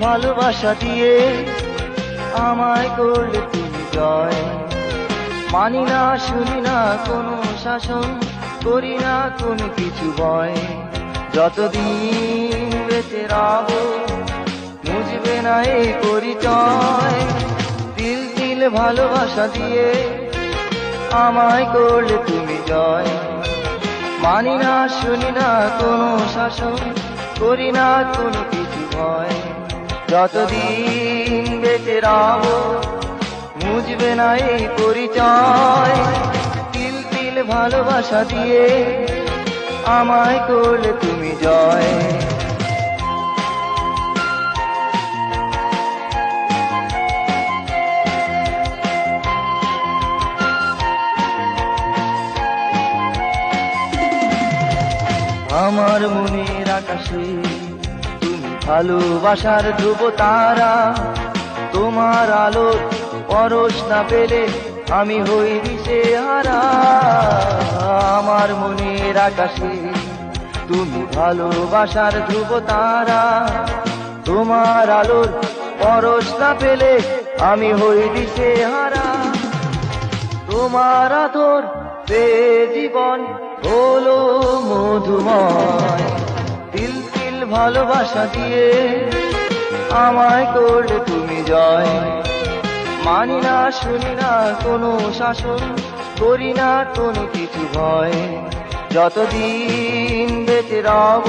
ভালোবাসা দিয়ে আমায় করলে তুমি জয়। মানি না, শুনি না, কোনো শাসন করি না, কোনো কিছু ভয়। যতদিন বেঁচে রব বুঝবে না এই পরিচয়। দিল দিল ভালোবাসা দিয়ে আমায় করলে তুমি জয়। মানি না, শুনি না, কোনো শাসন করি না, কোনো কিছু যতদিন বেঁচে রব মুজবে না এই পরিচয়। তিল তিল ভালোবাসা দিয়ে আমায় করলে তুমি জয়। আমার মনের আকাশে ভালোবাসার ধ্রুব তারা। তোমার আলো পরশ না পেলে আমি হই দিশে হারা। আমার মনের আকাশে তুমি ভালোবাসার ধ্রুব তারা। তোমার আলোর পরশ না পেলে আমি হই দিশে হারা। তোমার আদর পে জীবন হলো মধুময়। ভালোবাসা দিয়ে আমায় করলে তুমি জয়। মানি না, শুনি না, কোনো শাসন করি না, কোনো কিছু ভয়। যতদিন বেঁচে রব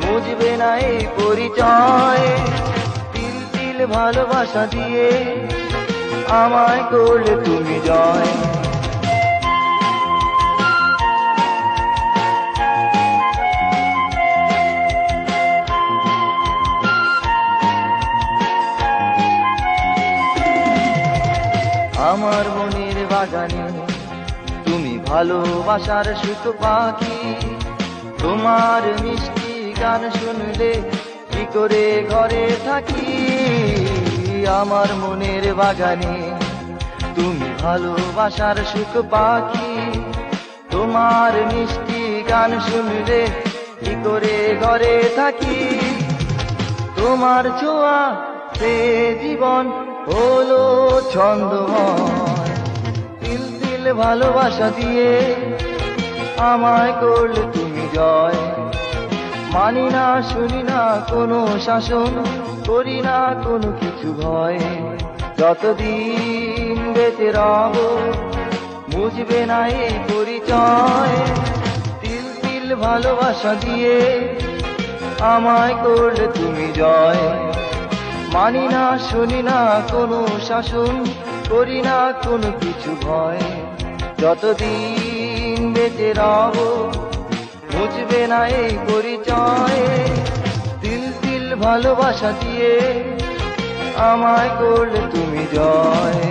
বুঝবে না এই পরিচয়। তিল তিল ভালোবাসা দিয়ে আমায় করলে তুমি জয়। আমার মনের বাগানে তুমি ভালোবাসার সুখ পাখি। তোমার মিষ্টি গান শুনলে কি করে ঘরে থাকি? আমার মনের বাগানে তুমি ভালোবাসার সুখ পাখি। তোমার মিষ্টি গান শুনলে কি করে ঘরে থাকি? তোমার ছোঁয়া সে জীবন হলো ছন্দময়। তিল তিল ভালোবাসা দিয়ে আমায় করলে তুমি জয়। মানি না, শুনি না, কোনো শাসন করি না, কোনো কিছু ভয়। যতদিন বেঁচে রব, বুঝবে না এ পরিচয়। তিল তিল ভালোবাসা দিয়ে আমায় করলে তুমি জয়। মানি না, শুনি না কোনো শাসন, করি না কোনো কিছু ভয়। যতদিন বেঁচে রব, বুঝবে না এই পরিচয়। তিল তিল ভালোবাসা দিয়ে আমায় করলে তুমি জয়।